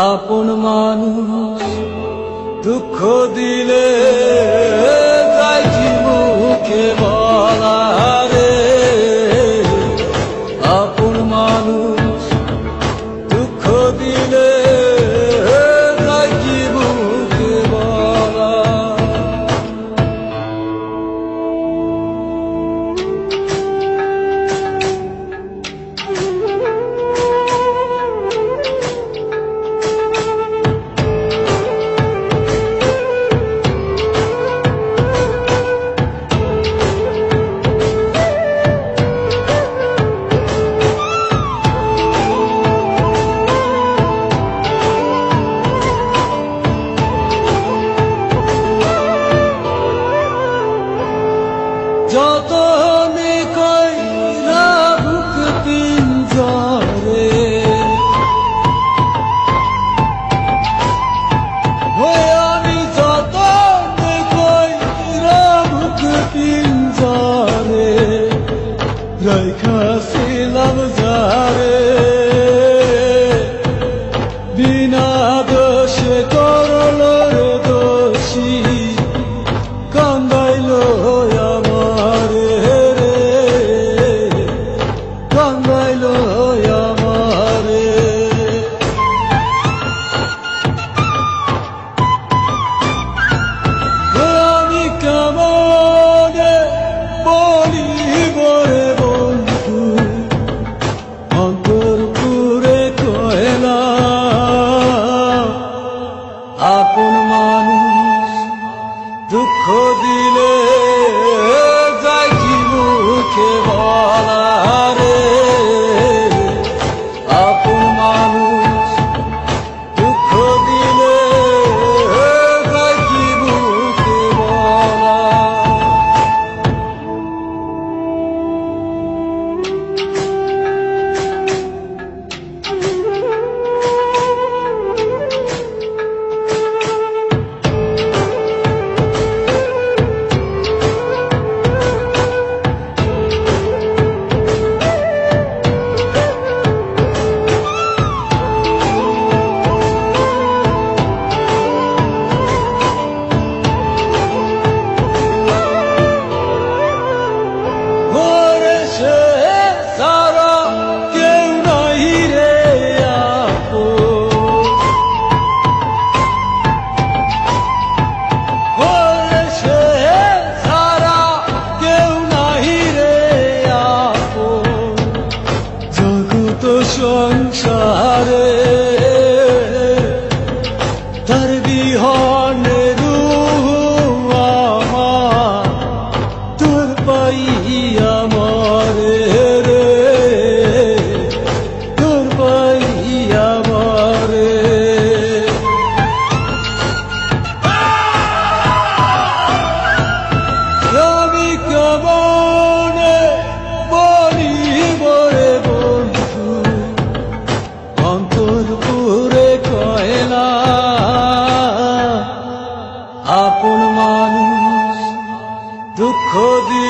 آپ দুঃখ দিলে যাই মুখে বলা রে আপু মানুষ বনে বনি বরে বন্ধু অন্তরপুরে কয়লা আপন মানুষ দুঃখ দিয়ে